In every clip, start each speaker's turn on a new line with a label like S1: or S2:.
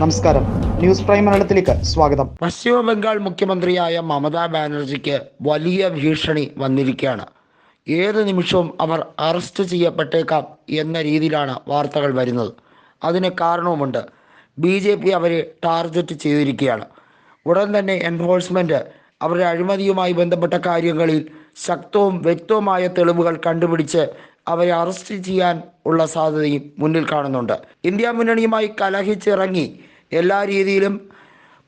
S1: നമസ്കാരം. News prime മലയാളത്തിലേക്ക് സ്വാഗതം.
S2: പശ്ചിമ ബംഗാൾ മുഖ്യമന്ത്രിയായ മമതാ ബാനർജിക്ക് വലിയ ഭീഷണി വന്നിരിക്കുകയാണ്. ഏത് നിമിഷവും അവർ അറസ്റ്റ് ചെയ്യപ്പെട്ടേക്കാം എന്ന രീതിയിലാണ് വാർത്തകൾ വരുന്നത്. അതിന് കാരണവുമുണ്ട്. ബി ജെ പി അവരെ ടാർഗറ്റ് ചെയ്തിരിക്കുകയാണ്. ഉടൻ തന്നെ എൻഫോഴ്സ്മെന്റ് അവരുടെ അഴിമതിയുമായി ബന്ധപ്പെട്ട കാര്യങ്ങളിൽ ശക്തവും വ്യക്തവുമായ തെളിവുകൾ കണ്ടുപിടിച്ച് അവരെ അറസ്റ്റ് ചെയ്യാൻ ഉള്ള സാധ്യതയും മുന്നിൽ കാണുന്നുണ്ട്. ഇന്ത്യ മുന്നണിയുമായി കലഹിച്ചിറങ്ങി എല്ലാ രീതിയിലും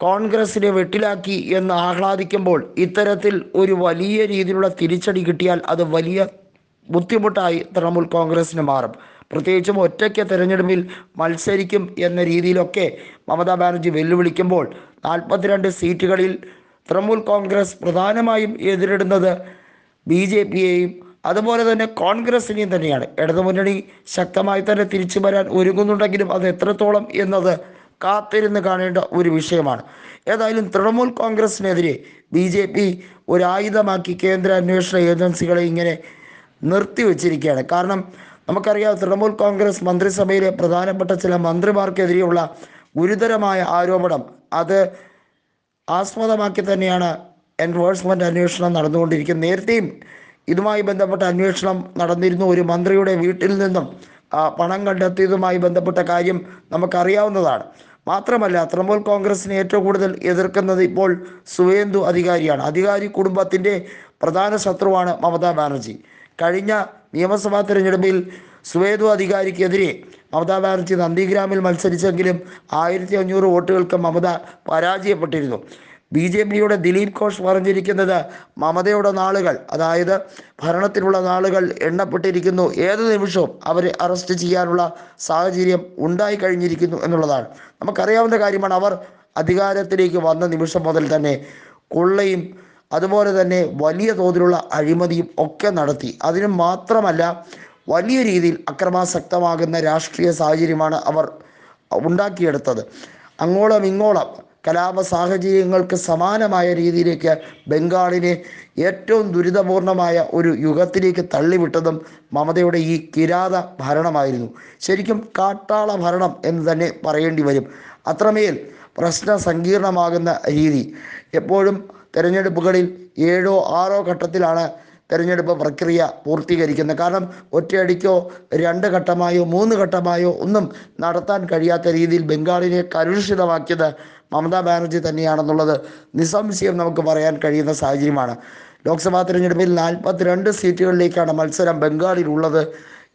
S2: കോൺഗ്രസിനെ വെട്ടിലാക്കി എന്ന് ആഹ്ലാദിക്കുമ്പോൾ ഇത്തരത്തിൽ ഒരു വലിയ രീതിയിലുള്ള തിരിച്ചടി കിട്ടിയാൽ അത് വലിയ ബുദ്ധിമുട്ടായി തൃണമൂൽ കോൺഗ്രസിന് മാറും. പ്രത്യേകിച്ചും ഒറ്റയ്ക്ക് തെരഞ്ഞെടുപ്പിൽ മത്സരിക്കും എന്ന രീതിയിലൊക്കെ മമതാ ബാനർജി വെല്ലുവിളിക്കുമ്പോൾ നാൽപ്പത്തിരണ്ട് സീറ്റുകളിൽ തൃണമൂൽ കോൺഗ്രസ് പ്രധാനമായും എതിരിടുന്നത് ബി ജെ പിയെയും അതുപോലെ തന്നെ കോൺഗ്രസിനെയും തന്നെയാണ്. ഇടതുമുന്നണി ശക്തമായി തന്നെ തിരിച്ചു വരാൻ ഒരുങ്ങുന്നുണ്ടെങ്കിലും അത് എത്രത്തോളം എന്നത് കാത്തിരുന്ന് കാണേണ്ട ഒരു വിഷയമാണ്. ഏതായാലും തൃണമൂൽ കോൺഗ്രസിനെതിരെ ബി ജെ പി ഒരു ആയുധമാക്കി കേന്ദ്ര അന്വേഷണ ഏജൻസികളെ ഇങ്ങനെ നിർത്തിവെച്ചിരിക്കുകയാണ് കാരണം നമുക്കറിയാം തൃണമൂൽ കോൺഗ്രസ് മന്ത്രിസഭയിലെ പ്രധാനപ്പെട്ട ചില മന്ത്രിമാർക്കെതിരെയുള്ള ഗുരുതരമായ ആരോപണം. അത് ആസ്പദമാക്കി തന്നെയാണ് എൻഫോഴ്സ്മെന്റ് അന്വേഷണം നടന്നുകൊണ്ടിരിക്കുന്നത്. നേരത്തെയും ഇതുമായി ബന്ധപ്പെട്ട അന്വേഷണം നടന്നിരുന്നു. ഒരു മന്ത്രിയുടെ വീട്ടിൽ നിന്നും പണം കണ്ടെത്തിയതുമായി ബന്ധപ്പെട്ട കാര്യം നമുക്കറിയാവുന്നതാണ്. മാത്രമല്ല തൃണമൂൽ കോൺഗ്രസിനെ ഏറ്റവും കൂടുതൽ എതിർക്കുന്നത് ഇപ്പോൾ സുവേന്ദു അധികാരിയാണ്. അധികാരി കുടുംബത്തിന്റെ പ്രധാന ശത്രുവാണ് മമതാ ബാനർജി. കഴിഞ്ഞ നിയമസഭാ തെരഞ്ഞെടുപ്പിൽ സുവേദു അധികാരിക്കെതിരെ മമതാ ബാനർജി നന്ദിഗ്രാമിൽ മത്സരിച്ചെങ്കിലും ആയിരത്തി അഞ്ഞൂറ് വോട്ടുകൾക്ക് മമത പരാജയപ്പെട്ടിരുന്നു. ബി ജെ പിയുടെ ദിലീപ് ഘോഷ് പറഞ്ഞിരിക്കുന്നത് മമതയുടെ നാളുകൾ അതായത് ഭരണത്തിലുള്ള നാളുകൾ എണ്ണപ്പെട്ടിരിക്കുന്നു. ഏത് നിമിഷവും അവരെ അറസ്റ്റ് ചെയ്യാനുള്ള സാഹചര്യം ഉണ്ടായി കഴിഞ്ഞിരിക്കുന്നു എന്നുള്ളതാണ്. നമുക്കറിയാവുന്ന കാര്യമാണ് അവർ അധികാരത്തിലേക്ക് വന്ന നിമിഷം മുതൽ തന്നെ കൊള്ളയും അതുപോലെ തന്നെ വലിയ തോതിലുള്ള അഴിമതിയും ഒക്കെ നടത്തി. അതിന് മാത്രമല്ല വലിയ രീതിയിൽ അക്രമാസക്തമാകുന്ന രാഷ്ട്രീയ സാഹചര്യമാണ് അവർ ഉണ്ടാക്കിയെടുത്തത്. അങ്ങോളം ഇങ്ങോളം കലാപ സാഹചര്യങ്ങൾക്ക് സമാനമായ രീതിയിലേക്ക് ബംഗാളിനെ ഏറ്റവും ദുരിതപൂർണമായ ഒരു യുഗത്തിലേക്ക് തള്ളിവിട്ടതും മമതയുടെ ഈ കിരാത ഭരണമായിരുന്നു. ശരിക്കും കാട്ടാള ഭരണം എന്ന് തന്നെ പറയേണ്ടി വരും. അത്രമേൽ പ്രശ്ന സങ്കീർണമാകുന്ന രീതി. എപ്പോഴും തിരഞ്ഞെടുപ്പുകളിൽ ഏഴോ ആറോ ഘട്ടത്തിലാണ് തെരഞ്ഞെടുപ്പ് പ്രക്രിയ പൂർത്തീകരിക്കുന്നത് കാരണം ഒറ്റയടിക്കോ രണ്ട് ഘട്ടമായോ മൂന്ന് ഘട്ടമായോ ഒന്നും നടത്താൻ കഴിയാത്ത രീതിയിൽ ബംഗാളിനെ കലുഷിതമാക്കിയത് മമതാ ബാനർജി തന്നെയാണെന്നുള്ളത് നിസ്സംശയം നമുക്ക് പറയാൻ കഴിയുന്ന സാഹചര്യമാണ്. ലോക്സഭാ തെരഞ്ഞെടുപ്പിൽ നാൽപ്പത്തിരണ്ട് സീറ്റുകളിലേക്കാണ് മത്സരം ബംഗാളിൽ ഉള്ളത്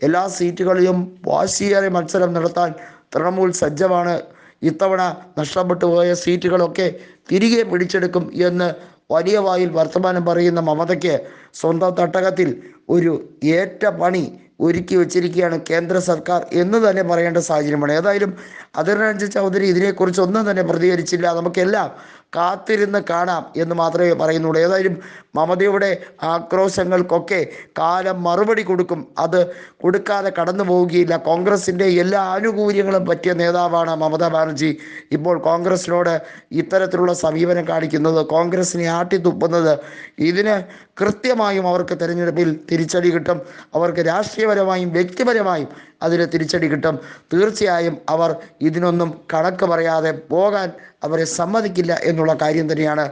S2: എല്ലാ സീറ്റുകളിലും വാശിയേറെ മത്സരം നടത്താൻ തൃണമൂൽ സജ്ജമാണ്. ഇത്തവണ നഷ്ടപ്പെട്ടു പോയ സീറ്റുകളൊക്കെ തിരികെ പിടിച്ചെടുക്കും എന്ന് വലിയ വായിൽ വർത്തമാനം പറയുന്ന മമതയ്ക്ക് സ്വന്തം തട്ടകത്തിൽ ഒരു ഏറ്റ പണി ഒരുക്കി വെച്ചിരിക്കുകയാണ് കേന്ദ്ര സർക്കാർ എന്ന് തന്നെ പറയേണ്ട സാഹചര്യമാണ്. ഏതായാലും അതിർരഞ്ജൻ ചൗധരി ഇതിനെക്കുറിച്ച് ഒന്നും തന്നെ പ്രതികരിച്ചില്ല. നമുക്കെല്ലാം കാത്തിരുന്ന് കാണാം എന്ന് മാത്രമേ പറയുന്നുള്ളൂ. ഏതായാലും മമതയുടെ ആക്രോശങ്ങൾക്കൊക്കെ കാലം മറുപടി കൊടുക്കും. അത് കൊടുക്കാതെ കടന്നു പോവുകയില്ല. കോൺഗ്രസിന്റെ എല്ലാ ആനുകൂല്യങ്ങളും പറ്റിയ നേതാവാണ് മമതാ ബാനർജി. ഇപ്പോൾ കോൺഗ്രസിനോട് ഇത്തരത്തിലുള്ള സമീപനം കാണിക്കുന്നത് കോൺഗ്രസിനെ ആട്ടിത്തുപ്പുന്നത്. ഇതിന് കൃത്യമായും അവർക്ക് തെരഞ്ഞെടുപ്പിൽ തിരിച്ചടി കിട്ടും. അവർക്ക് രാഷ്ട്രീയപരമായും വ്യക്തിപരമായും അതിന് തിരിച്ചടി കിട്ടും. തീർച്ചയായും അവർ ഇതിനൊന്നും കണക്ക് പറയാതെ പോകാൻ അവരെ സമ്മതിക്കില്ല എന്നുള്ള കാര്യം തന്നെയാണ്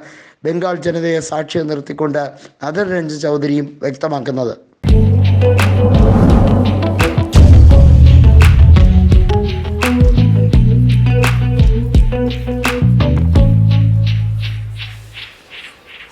S2: ബംഗാൾ ജനതയെ സാക്ഷ്യം നിർത്തിക്കൊണ്ട് അതിർ രഞ്ജൻ ചൗധരിയും വ്യക്തമാക്കുന്നത്.